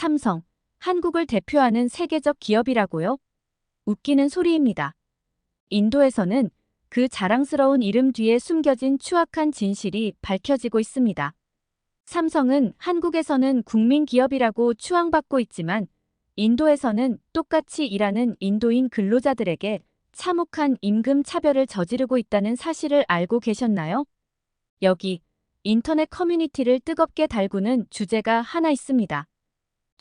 삼성, 한국을 대표하는 세계적 기업이라고요? 웃기는 소리입니다. 인도에서는 그 자랑스러운 이름 뒤에 숨겨진 추악한 진실이 밝혀지고 있습니다. 삼성은 한국에서는 국민 기업이라고 추앙받고 있지만 인도에서는 똑같이 일하는 인도인 근로자들에게 참혹한 임금 차별을 저지르고 있다는 사실을 알고 계셨나요? 여기 인터넷 커뮤니티를 뜨겁게 달구는 주제가 하나 있습니다.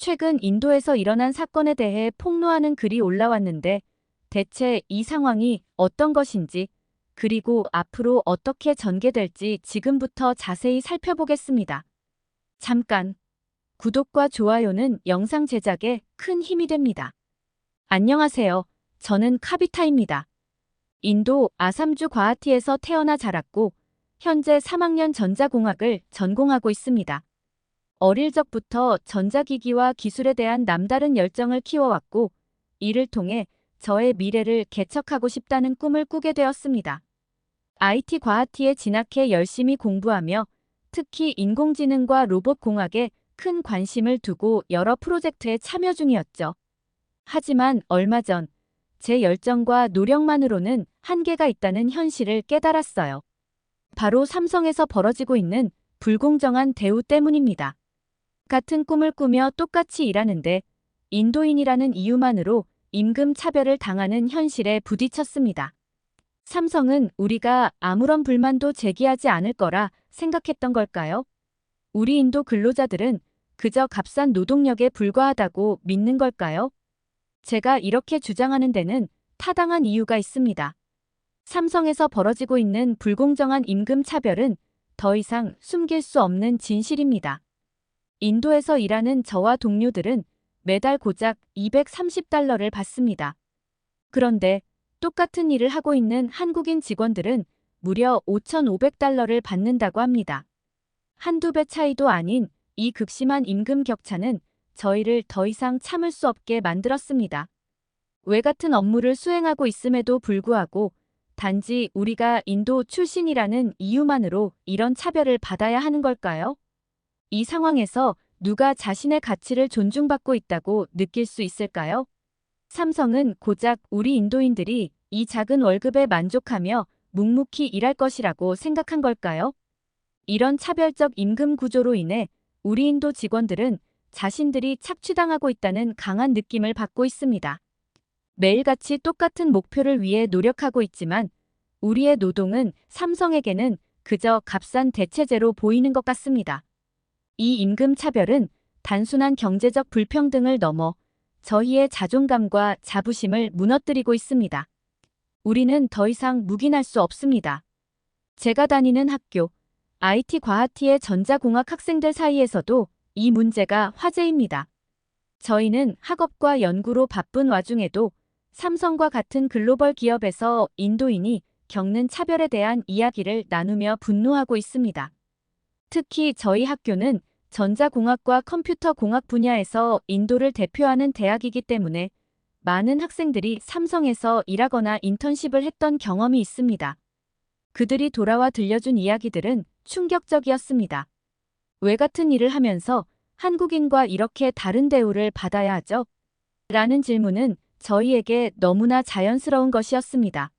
최근 인도에서 일어난 사건에 대해 폭로하는 글이 올라왔는데 대체 이 상황이 어떤 것인지 그리고 앞으로 어떻게 전개될지 지금부터 자세히 살펴보겠습니다. 잠깐. 구독과 좋아요는 영상 제작에 큰 힘이 됩니다. 안녕하세요. 저는 카비타입니다. 인도 아삼주 과하티에서 태어나 자랐고 현재 3학년 전자공학을 전공하고 있습니다. 어릴 적부터 전자기기와 기술에 대한 남다른 열정을 키워왔고 이를 통해 저의 미래를 개척하고 싶다는 꿈을 꾸게 되었습니다. IT 과하티에 진학해 열심히 공부하며 특히 인공지능과 로봇공학에 큰 관심을 두고 여러 프로젝트에 참여 중이었죠. 하지만 얼마 전 제 열정과 노력만으로는 한계가 있다는 현실을 깨달았어요. 바로 삼성에서 벌어지고 있는 불공정한 대우 때문입니다. 같은 꿈을 꾸며 똑같이 일하는데 인도인이라는 이유만으로 임금 차별을 당하는 현실에 부딪혔습니다. 삼성은 우리가 아무런 불만도 제기하지 않을 거라 생각했던 걸까요? 우리 인도 근로자들은 그저 값싼 노동력에 불과하다고 믿는 걸까요? 제가 이렇게 주장하는 데는 타당한 이유가 있습니다. 삼성에서 벌어지고 있는 불공정한 임금 차별은 더 이상 숨길 수 없는 진실입니다. 인도에서 일하는 저와 동료들은 매달 고작 230달러를 받습니다. 그런데 똑같은 일을 하고 있는 한국인 직원들은 무려 5,500달러를 받는다고 합니다. 한두 배 차이도 아닌 이 극심한 임금 격차는 저희를 더 이상 참을 수 없게 만들었습니다. 외 같은 업무를 수행하고 있음에도 불구하고 단지 우리가 인도 출신이라는 이유만으로 이런 차별을 받아야 하는 걸까요? 이 상황에서 누가 자신의 가치를 존중받고 있다고 느낄 수 있을까요? 삼성은 고작 우리 인도인들이 이 작은 월급에 만족하며 묵묵히 일할 것이라고 생각한 걸까요? 이런 차별적 임금 구조로 인해 우리 인도 직원들은 자신들이 착취당하고 있다는 강한 느낌을 받고 있습니다. 매일같이 똑같은 목표를 위해 노력하고 있지만 우리의 노동은 삼성에게는 그저 값싼 대체제로 보이는 것 같습니다. 이 임금 차별은 단순한 경제적 불평등을 넘어 저희의 자존감과 자부심을 무너뜨리고 있습니다. 우리는 더 이상 묵인할 수 없습니다. 제가 다니는 학교, IT 과하티의 전자공학 학생들 사이에서도 이 문제가 화제입니다. 저희는 학업과 연구로 바쁜 와중에도 삼성과 같은 글로벌 기업에서 인도인이 겪는 차별에 대한 이야기를 나누며 분노하고 있습니다. 특히 저희 학교는 전자공학과 컴퓨터공학 분야에서 인도를 대표하는 대학이기 때문에 많은 학생들이 삼성에서 일하거나 인턴십을 했던 경험이 있습니다. 그들이 돌아와 들려준 이야기들은 충격적이었습니다. 왜 같은 일을 하면서 한국인과 이렇게 다른 대우를 받아야 하죠? 라는 질문은 저희에게 너무나 자연스러운 것이었습니다.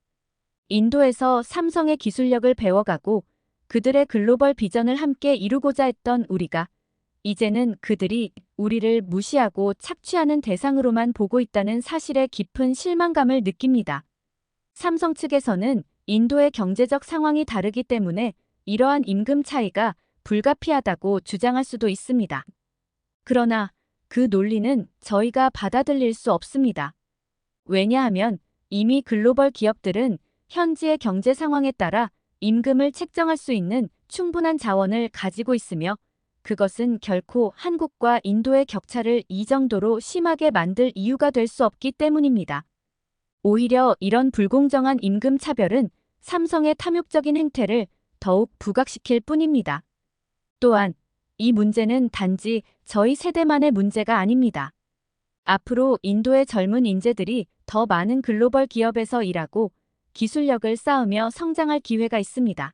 인도에서 삼성의 기술력을 배워가고 그들의 글로벌 비전을 함께 이루고자 했던 우리가 이제는 그들이 우리를 무시하고 착취하는 대상으로만 보고 있다는 사실에 깊은 실망감을 느낍니다. 삼성 측에서는 인도의 경제적 상황이 다르기 때문에 이러한 임금 차이가 불가피하다고 주장할 수도 있습니다. 그러나 그 논리는 저희가 받아들일 수 없습니다. 왜냐하면 이미 글로벌 기업들은 현지의 경제 상황에 따라 임금을 책정할 수 있는 충분한 자원을 가지고 있으며 그것은 결코 한국과 인도의 격차를 이 정도로 심하게 만들 이유가 될 수 없기 때문입니다. 오히려 이런 불공정한 임금 차별은 삼성의 탐욕적인 행태를 더욱 부각시킬 뿐입니다. 또한 이 문제는 단지 저희 세대만의 문제가 아닙니다. 앞으로 인도의 젊은 인재들이 더 많은 글로벌 기업에서 일하고 기술력을 쌓으며 성장할 기회가 있습니다.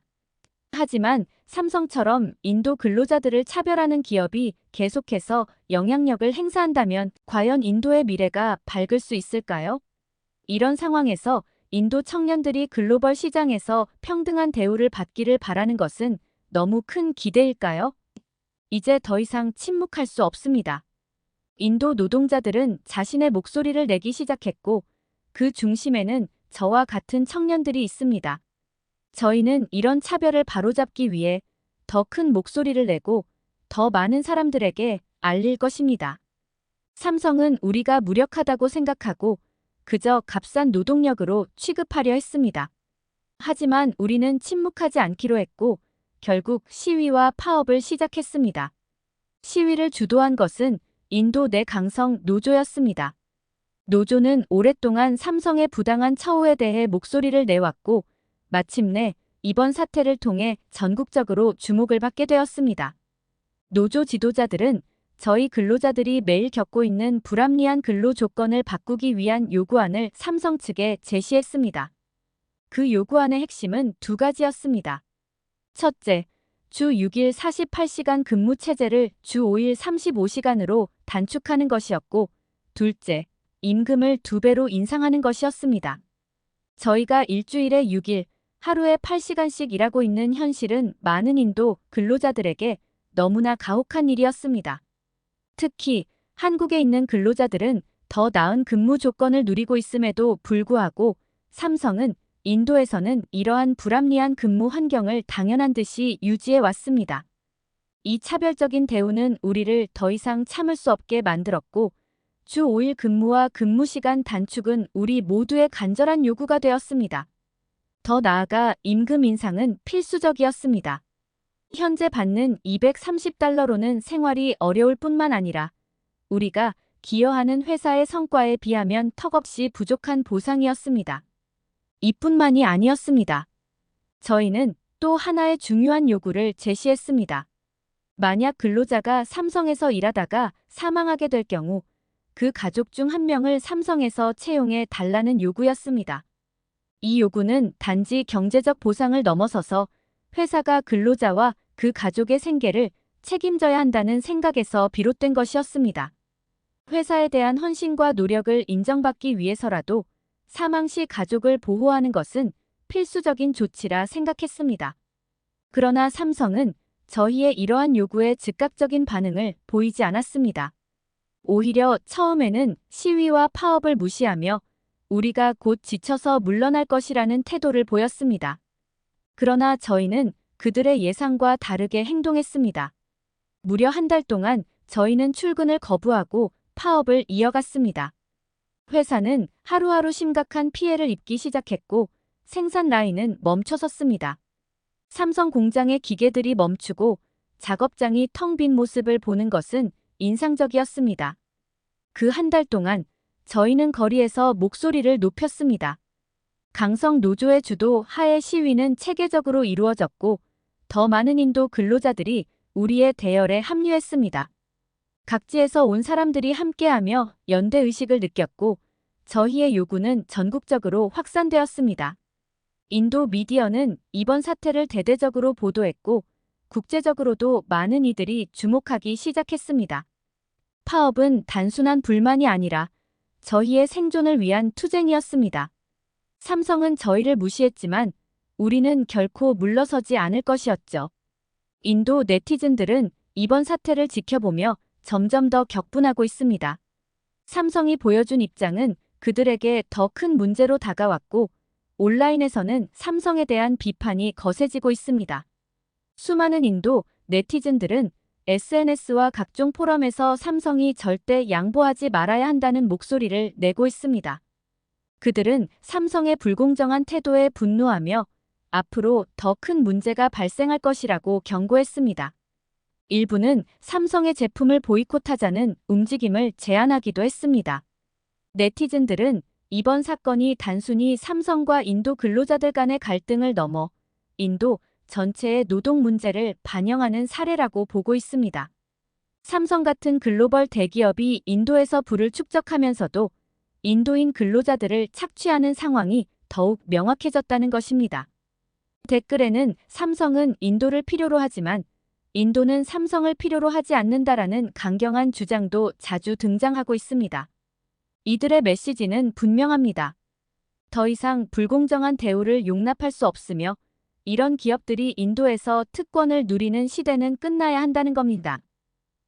하지만 삼성처럼 인도 근로자들을 차별하는 기업이 계속해서 영향력을 행사한다면 과연 인도의 미래가 밝을 수 있을까요? 이런 상황에서 인도 청년들이 글로벌 시장에서 평등한 대우를 받기를 바라는 것은 너무 큰 기대일까요? 이제 더 이상 침묵할 수 없습니다. 인도 노동자들은 자신의 목소리를 내기 시작했고 그 중심에는 저와 같은 청년들이 있습니다. 저희는 이런 차별을 바로잡기 위해 더 큰 목소리를 내고 더 많은 사람들에게 알릴 것입니다. 삼성은 우리가 무력하다고 생각하고 그저 값싼 노동력으로 취급하려 했습니다. 하지만 우리는 침묵하지 않기로 했고 결국 시위와 파업을 시작했습니다. 시위를 주도한 것은 인도 내 강성 노조였습니다. 노조는 오랫동안 삼성의 부당한 처우에 대해 목소리를 내왔고 마침내 이번 사태를 통해 전국적으로 주목을 받게 되었습니다. 노조 지도자들은 저희 근로자들이 매일 겪고 있는 불합리한 근로 조건을 바꾸기 위한 요구안을 삼성 측에 제시했습니다. 그 요구안의 핵심은 두 가지였습니다. 첫째, 주 6일 48시간 근무 체제를 주 5일 35시간으로 단축하는 것이었고, 둘째, 임금을 두 배로 인상하는 것이었습니다. 저희가 일주일에 6일, 하루에 8시간씩 일하고 있는 현실은 많은 인도 근로자들에게 너무나 가혹한 일이었습니다. 특히 한국에 있는 근로자들은 더 나은 근무 조건을 누리고 있음에도 불구하고 삼성은 인도에서는 이러한 불합리한 근무 환경을 당연한 듯이 유지해 왔습니다. 이 차별적인 대우는 우리를 더 이상 참을 수 없게 만들었고 주 5일 근무와 근무 시간 단축은 우리 모두의 간절한 요구가 되었습니다. 더 나아가 임금 인상은 필수적이었습니다. 현재 받는 230달러로는 생활이 어려울 뿐만 아니라 우리가 기여하는 회사의 성과에 비하면 턱없이 부족한 보상이었습니다. 이뿐만이 아니었습니다. 저희는 또 하나의 중요한 요구를 제시했습니다. 만약 근로자가 삼성에서 일하다가 사망하게 될 경우 그 가족 중 한 명을 삼성에서 채용해 달라는 요구였습니다. 이 요구는 단지 경제적 보상을 넘어서서 회사가 근로자와 그 가족의 생계를 책임져야 한다는 생각에서 비롯된 것이었습니다. 회사에 대한 헌신과 노력을 인정받기 위해서라도 사망 시 가족을 보호하는 것은 필수적인 조치라 생각했습니다. 그러나 삼성은 저희의 이러한 요구에 즉각적인 반응을 보이지 않았습니다. 오히려 처음에는 시위와 파업을 무시하며 우리가 곧 지쳐서 물러날 것이라는 태도를 보였습니다. 그러나 저희는 그들의 예상과 다르게 행동했습니다. 무려 한 달 동안 저희는 출근을 거부하고 파업을 이어갔습니다. 회사는 하루하루 심각한 피해를 입기 시작했고 생산 라인은 멈춰섰습니다. 삼성 공장의 기계들이 멈추고 작업장이 텅 빈 모습을 보는 것은 인상적이었습니다. 그 한 달 동안 저희는 거리에서 목소리를 높였습니다. 강성 노조의 주도 하에 시위는 체계적으로 이루어졌고 더 많은 인도 근로자들이 우리의 대열에 합류했습니다. 각지에서 온 사람들이 함께하며 연대 의식을 느꼈고 저희의 요구는 전국적으로 확산되었습니다. 인도 미디어는 이번 사태를 대대적으로 보도했고 국제적으로도 많은 이들이 주목하기 시작했습니다. 파업은 단순한 불만이 아니라 저희의 생존을 위한 투쟁이었습니다. 삼성은 저희를 무시했지만 우리는 결코 물러서지 않을 것이었죠. 인도 네티즌들은 이번 사태를 지켜보며 점점 더 격분하고 있습니다. 삼성이 보여준 입장은 그들에게 더 큰 문제로 다가왔고 온라인에서는 삼성에 대한 비판이 거세지고 있습니다. 수많은 인도 네티즌들은 SNS와 각종 포럼에서 삼성이 절대 양보하지 말아야 한다는 목소리를 내고 있습니다. 그들은 삼성의 불공정한 태도에 분노하며 앞으로 더 큰 문제가 발생할 것이라고 경고했습니다. 일부는 삼성의 제품을 보이콧하자는 움직임을 제안하기도 했습니다. 네티즌들은 이번 사건이 단순히 삼성과 인도 근로자들 간의 갈등을 넘어 인도 전체의 노동 문제를 반영하는 사례라고 보고 있습니다. 삼성 같은 글로벌 대기업이 인도에서 부를 축적하면서도 인도인 근로자들을 착취하는 상황이 더욱 명확해졌다는 것입니다. 댓글에는 삼성은 인도를 필요로 하지만 인도는 삼성을 필요로 하지 않는다라는 강경한 주장도 자주 등장하고 있습니다. 이들의 메시지는 분명합니다. 더 이상 불공정한 대우를 용납할 수 없으며 이런 기업들이 인도에서 특권을 누리는 시대는 끝나야 한다는 겁니다.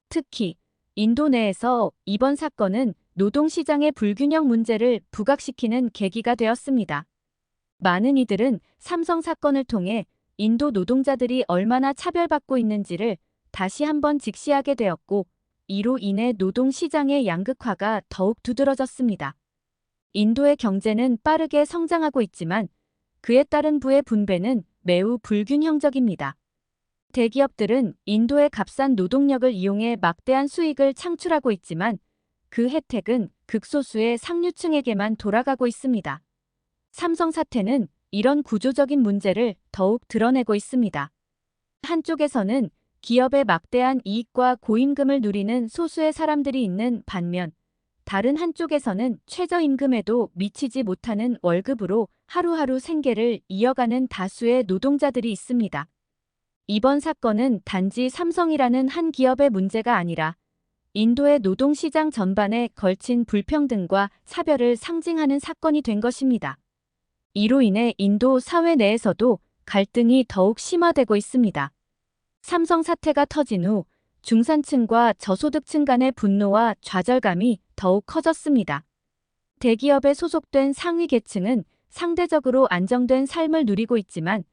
특히 인도 내에서 이번 사건은 노동시장의 불균형 문제를 부각시키는 계기가 되었습니다. 많은 이들은 삼성 사건을 통해 인도 노동자들이 얼마나 차별받고 있는지를 다시 한번 직시하게 되었고, 이로 인해 노동시장의 양극화가 더욱 두드러졌습니다. 인도의 경제는 빠르게 성장하고 있지만 그에 따른 부의 분배는 매우 불균형적입니다. 대기업들은 인도의 값싼 노동력을 이용해 막대한 수익을 창출하고 있지만 그 혜택은 극소수의 상류층에게만 돌아가고 있습니다. 삼성 사태는 이런 구조적인 문제를 더욱 드러내고 있습니다. 한쪽에서는 기업의 막대한 이익과 고임금을 누리는 소수의 사람들이 있는 반면 다른 한쪽에서는 최저임금에도 미치지 못하는 월급으로 하루하루 생계를 이어가는 다수의 노동자들이 있습니다. 이번 사건은 단지 삼성이라는 한 기업의 문제가 아니라 인도의 노동시장 전반에 걸친 불평등과 차별을 상징하는 사건이 된 것입니다. 이로 인해 인도 사회 내에서도 갈등이 더욱 심화되고 있습니다. 삼성 사태가 터진 후 중산층과 저소득층 간의 분노와 좌절감이 더욱 커졌습니다. 대기업에 소속된 상위 계층은 상대적으로 안정된 삶을 누리고 있지만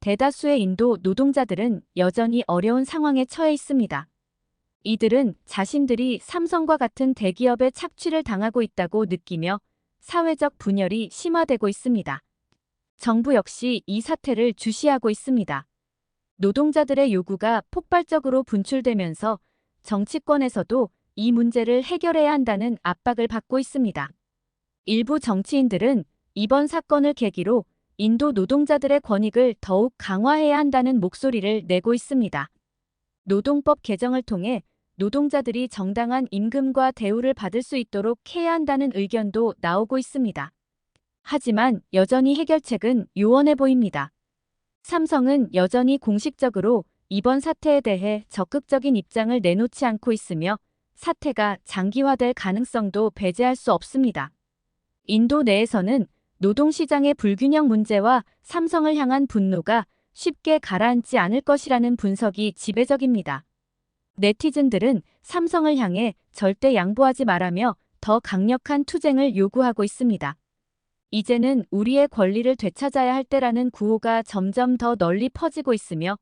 대다수의 인도 노동자들은 여전히 어려운 상황에 처해 있습니다. 이들은 자신들이 삼성과 같은 대기업에 착취를 당하고 있다고 느끼며 사회적 분열이 심화되고 있습니다. 정부 역시 이 사태를 주시하고 있습니다. 노동자들의 요구가 폭발적으로 분출되면서 정치권에서도 이 문제를 해결해야 한다는 압박을 받고 있습니다. 일부 정치인들은 이번 사건을 계기로 인도 노동자들의 권익을 더욱 강화해야 한다는 목소리를 내고 있습니다. 노동법 개정을 통해 노동자들이 정당한 임금과 대우를 받을 수 있도록 해야 한다는 의견도 나오고 있습니다. 하지만 여전히 해결책은 요원해 보입니다. 삼성은 여전히 공식적으로 이번 사태에 대해 적극적인 입장을 내놓지 않고 있으며 사태가 장기화될 가능성도 배제할 수 없습니다. 인도 내에서는 노동시장의 불균형 문제와 삼성을 향한 분노가 쉽게 가라앉지 않을 것이라는 분석이 지배적입니다. 네티즌들은 삼성을 향해 절대 양보하지 말라며 더 강력한 투쟁을 요구하고 있습니다. 이제는 우리의 권리를 되찾아야 할 때라는 구호가 점점 더 널리 퍼지고 있으며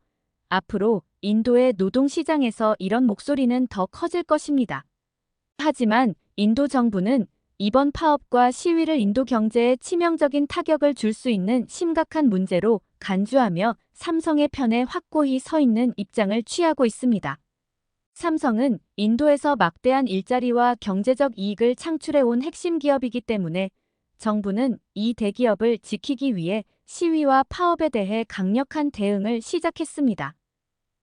앞으로 인도의 노동시장에서 이런 목소리는 더 커질 것입니다. 하지만 인도 정부는 이번 파업과 시위를 인도 경제에 치명적인 타격을 줄 수 있는 심각한 문제로 간주하며 삼성의 편에 확고히 서 있는 입장을 취하고 있습니다. 삼성은 인도에서 막대한 일자리와 경제적 이익을 창출해 온 핵심 기업이기 때문에 정부는 이 대기업을 지키기 위해 시위와 파업에 대해 강력한 대응을 시작했습니다.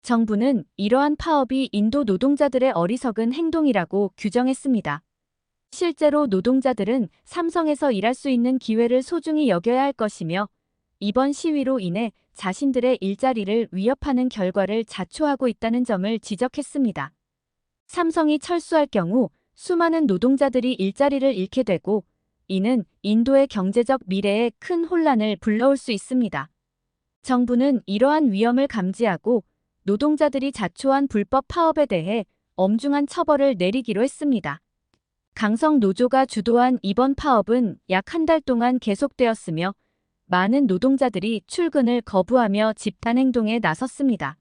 정부는 이러한 파업이 인도 노동자들의 어리석은 행동이라고 규정했습니다. 실제로 노동자들은 삼성에서 일할 수 있는 기회를 소중히 여겨야 할 것이며 이번 시위로 인해 자신들의 일자리를 위협하는 결과를 자초하고 있다는 점을 지적했습니다. 삼성이 철수할 경우 수많은 노동자들이 일자리를 잃게 되고 이는 인도의 경제적 미래에 큰 혼란을 불러올 수 있습니다. 정부는 이러한 위험을 감지하고 노동자들이 자초한 불법 파업에 대해 엄중한 처벌을 내리기로 했습니다. 강성 노조가 주도한 이번 파업은 약 한 달 동안 계속되었으며 많은 노동자들이 출근을 거부하며 집단 행동에 나섰습니다.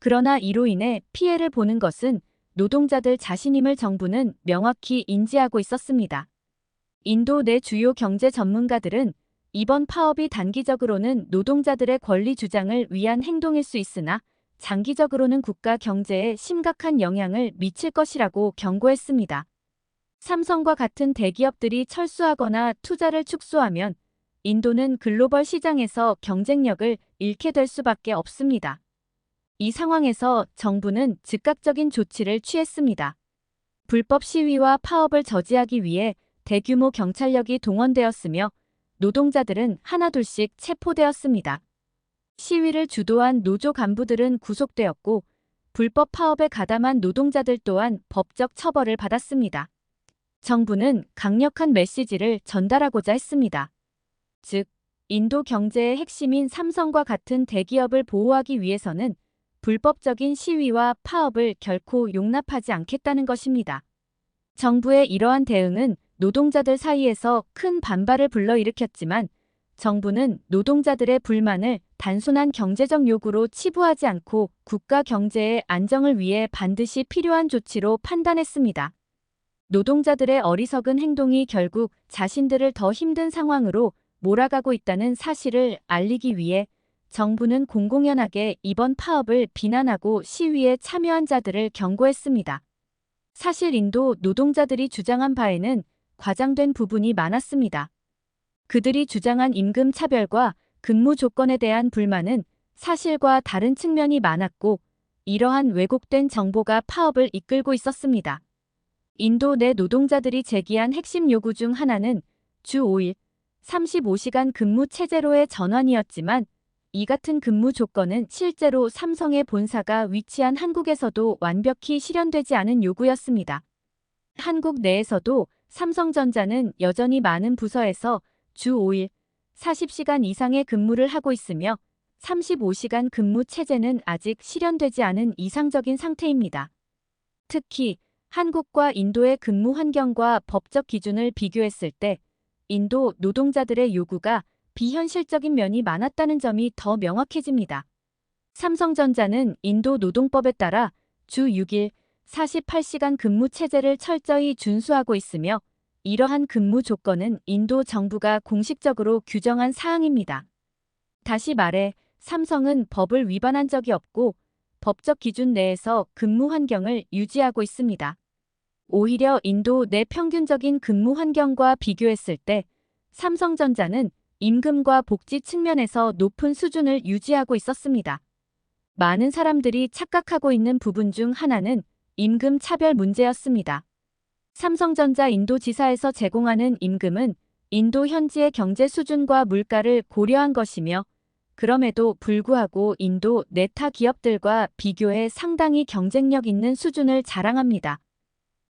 그러나 이로 인해 피해를 보는 것은 노동자들 자신임을 정부는 명확히 인지하고 있었습니다. 인도 내 주요 경제 전문가들은 이번 파업이 단기적으로는 노동자들의 권리 주장을 위한 행동일 수 있으나 장기적으로는 국가 경제에 심각한 영향을 미칠 것이라고 경고했습니다. 삼성과 같은 대기업들이 철수하거나 투자를 축소하면 인도는 글로벌 시장에서 경쟁력을 잃게 될 수밖에 없습니다. 이 상황에서 정부는 즉각적인 조치를 취했습니다. 불법 시위와 파업을 저지하기 위해 대규모 경찰력이 동원되었으며 노동자들은 하나둘씩 체포되었습니다. 시위를 주도한 노조 간부들은 구속되었고 불법 파업에 가담한 노동자들 또한 법적 처벌을 받았습니다. 정부는 강력한 메시지를 전달하고자 했습니다. 즉, 인도 경제의 핵심인 삼성과 같은 대기업을 보호하기 위해서는 불법적인 시위와 파업을 결코 용납하지 않겠다는 것입니다. 정부의 이러한 대응은 노동자들 사이에서 큰 반발을 불러일으켰지만 정부는 노동자들의 불만을 단순한 경제적 요구로 치부하지 않고 국가 경제의 안정을 위해 반드시 필요한 조치로 판단했습니다. 노동자들의 어리석은 행동이 결국 자신들을 더 힘든 상황으로 몰아가고 있다는 사실을 알리기 위해 정부는 공공연하게 이번 파업을 비난하고 시위에 참여한 자들을 경고했습니다. 사실 인도 노동자들이 주장한 바에는 과장된 부분이 많았습니다. 그들이 주장한 임금 차별과 근무 조건에 대한 불만은 사실과 다른 측면이 많았고 이러한 왜곡된 정보가 파업을 이끌고 있었습니다. 인도 내 노동자들이 제기한 핵심 요구 중 하나는 주 5일 35시간 근무 체제로의 전환이었지만 이 같은 근무 조건은 실제로 삼성의 본사가 위치한 한국에서도 완벽히 실현되지 않은 요구였습니다. 한국 내에서도 삼성전자는 여전히 많은 부서에서 주 5일 40시간 이상의 근무를 하고 있으며 35시간 근무 체제는 아직 실현되지 않은 이상적인 상태입니다. 특히 한국과 인도의 근무 환경과 법적 기준을 비교했을 때 인도 노동자들의 요구가 비현실적인 면이 많았다는 점이 더 명확해집니다. 삼성전자는 인도 노동법에 따라 주 6일 48시간 근무 체제를 철저히 준수하고 있으며 이러한 근무 조건은 인도 정부가 공식적으로 규정한 사항입니다. 다시 말해 삼성은 법을 위반한 적이 없고 법적 기준 내에서 근무 환경을 유지하고 있습니다. 오히려 인도 내 평균적인 근무 환경과 비교했을 때 삼성전자는 임금과 복지 측면에서 높은 수준을 유지하고 있었습니다. 많은 사람들이 착각하고 있는 부분 중 하나는 임금 차별 문제였습니다. 삼성전자 인도지사에서 제공하는 임금은 인도 현지의 경제 수준과 물가를 고려한 것이며 그럼에도 불구하고 인도 내타 기업들과 비교해 상당히 경쟁력 있는 수준을 자랑합니다.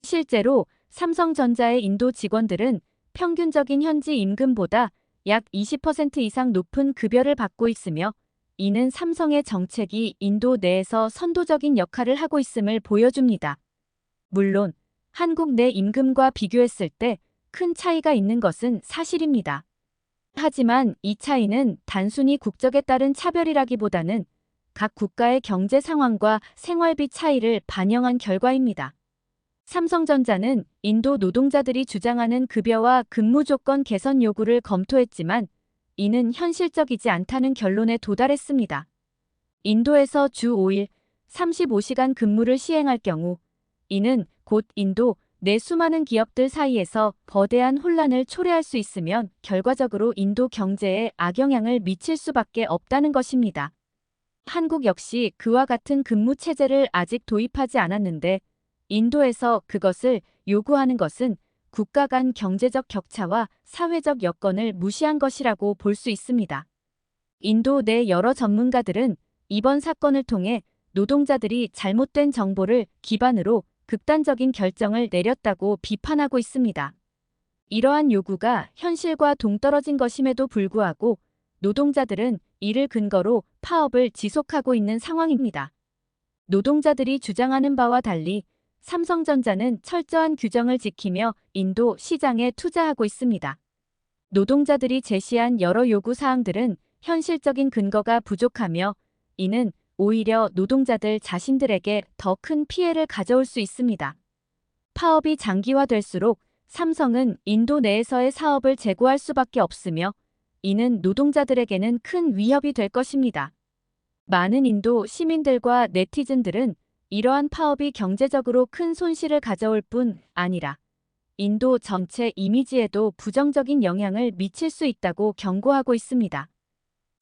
실제로 삼성전자의 인도 직원들은 평균적인 현지 임금보다 약 20% 이상 높은 급여를 받고 있으며 이는 삼성의 정책이 인도 내에서 선도적인 역할을 하고 있음을 보여줍니다. 물론 한국 내 임금과 비교했을 때 큰 차이가 있는 것은 사실입니다. 하지만 이 차이는 단순히 국적에 따른 차별이라기보다는 각 국가의 경제 상황과 생활비 차이를 반영한 결과입니다. 삼성전자는 인도 노동자들이 주장하는 급여와 근무 조건 개선 요구를 검토했지만 이는 현실적이지 않다는 결론에 도달했습니다. 인도에서 주 5일 35시간 근무를 시행할 경우 이는 곧 인도 내 수많은 기업들 사이에서 거대한 혼란을 초래할 수 있으면 결과적으로 인도 경제에 악영향을 미칠 수밖에 없다는 것입니다. 한국 역시 그와 같은 근무 체제를 아직 도입하지 않았는데 인도에서 그것을 요구하는 것은 국가 간 경제적 격차와 사회적 여건을 무시한 것이라고 볼 수 있습니다. 인도 내 여러 전문가들은 이번 사건을 통해 노동자들이 잘못된 정보를 기반으로 극단적인 결정을 내렸다고 비판하고 있습니다. 이러한 요구가 현실과 동떨어진 것임에도 불구하고 노동자들은 이를 근거로 파업을 지속하고 있는 상황입니다. 노동자들이 주장하는 바와 달리 삼성전자는 철저한 규정을 지키며 인도 시장에 투자하고 있습니다. 노동자들이 제시한 여러 요구 사항들은 현실적인 근거가 부족하며 이는 오히려 노동자들 자신들에게 더 큰 피해를 가져올 수 있습니다. 파업이 장기화될수록 삼성은 인도 내에서의 사업을 재고할 수밖에 없으며 이는 노동자들에게는 큰 위협이 될 것입니다. 많은 인도 시민들과 네티즌들은 이러한 파업이 경제적으로 큰 손실을 가져올 뿐 아니라 인도 전체 이미지에도 부정적인 영향을 미칠 수 있다고 경고하고 있습니다.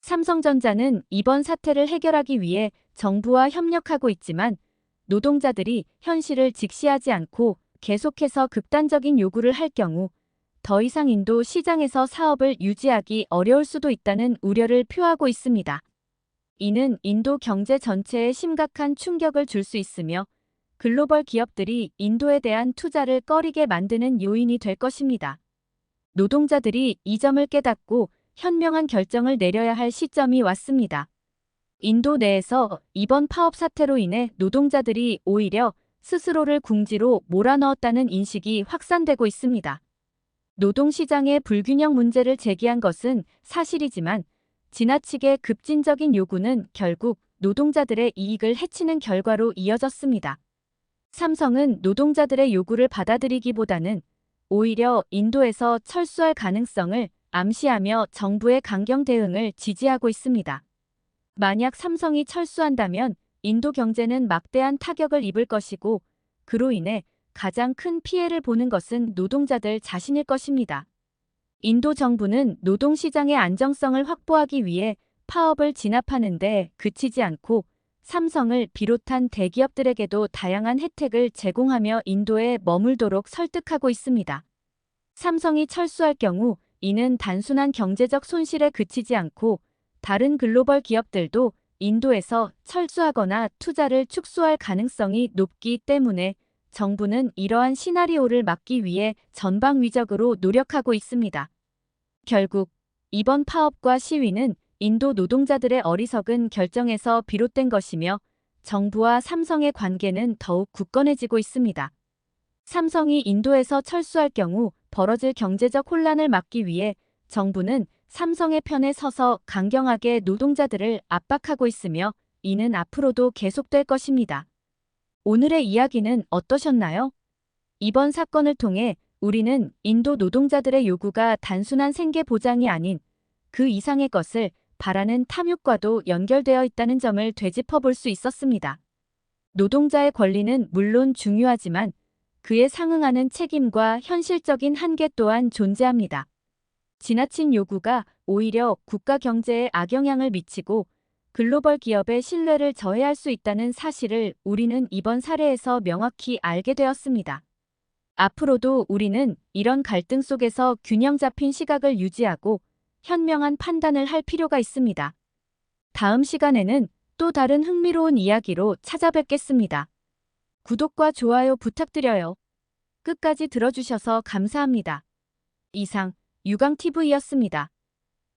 삼성전자는 이번 사태를 해결하기 위해 정부와 협력하고 있지만 노동자들이 현실을 직시하지 않고 계속해서 극단적인 요구를 할 경우 더 이상 인도 시장에서 사업을 유지하기 어려울 수도 있다는 우려를 표하고 있습니다. 이는 인도 경제 전체에 심각한 충격을 줄 수 있으며 글로벌 기업들이 인도에 대한 투자를 꺼리게 만드는 요인이 될 것입니다. 노동자들이 이 점을 깨닫고 현명한 결정을 내려야 할 시점이 왔습니다. 인도 내에서 이번 파업 사태로 인해 노동자들이 오히려 스스로를 궁지로 몰아넣었다는 인식이 확산되고 있습니다. 노동시장의 불균형 문제를 제기한 것은 사실이지만 지나치게 급진적인 요구는 결국 노동자들의 이익을 해치는 결과로 이어졌습니다. 삼성은 노동자들의 요구를 받아들이기보다는 오히려 인도에서 철수할 가능성을 암시하며 정부의 강경 대응을 지지하고 있습니다. 만약 삼성이 철수한다면 인도 경제는 막대한 타격을 입을 것이고 그로 인해 가장 큰 피해를 보는 것은 노동자들 자신일 것입니다. 인도 정부는 노동시장의 안정성을 확보하기 위해 파업을 진압하는 데 그치지 않고 삼성을 비롯한 대기업들에게도 다양한 혜택을 제공하며 인도에 머물도록 설득하고 있습니다. 삼성이 철수할 경우 이는 단순한 경제적 손실에 그치지 않고 다른 글로벌 기업들도 인도에서 철수하거나 투자를 축소할 가능성이 높기 때문에 정부는 이러한 시나리오를 막기 위해 전방위적으로 노력하고 있습니다. 결국 이번 파업과 시위는 인도 노동자들의 어리석은 결정에서 비롯된 것이며 정부와 삼성의 관계는 더욱 굳건해지고 있습니다. 삼성이 인도에서 철수할 경우 벌어질 경제적 혼란을 막기 위해 정부는 삼성의 편에 서서 강경하게 노동자들을 압박하고 있으며 이는 앞으로도 계속될 것입니다. 오늘의 이야기는 어떠셨나요? 이번 사건을 통해 우리는 인도 노동자들의 요구가 단순한 생계 보장이 아닌 그 이상의 것을 바라는 탐욕과도 연결되어 있다는 점을 되짚어 볼 수 있었습니다. 노동자의 권리는 물론 중요하지만 그에 상응하는 책임과 현실적인 한계 또한 존재합니다. 지나친 요구가 오히려 국가 경제에 악영향을 미치고 글로벌 기업의 신뢰를 저해할 수 있다는 사실을 우리는 이번 사례에서 명확히 알게 되었습니다. 앞으로도 우리는 이런 갈등 속에서 균형 잡힌 시각을 유지하고 현명한 판단을 할 필요가 있습니다. 다음 시간에는 또 다른 흥미로운 이야기로 찾아뵙겠습니다. 구독과 좋아요 부탁드려요. 끝까지 들어주셔서 감사합니다. 이상 유광TV였습니다.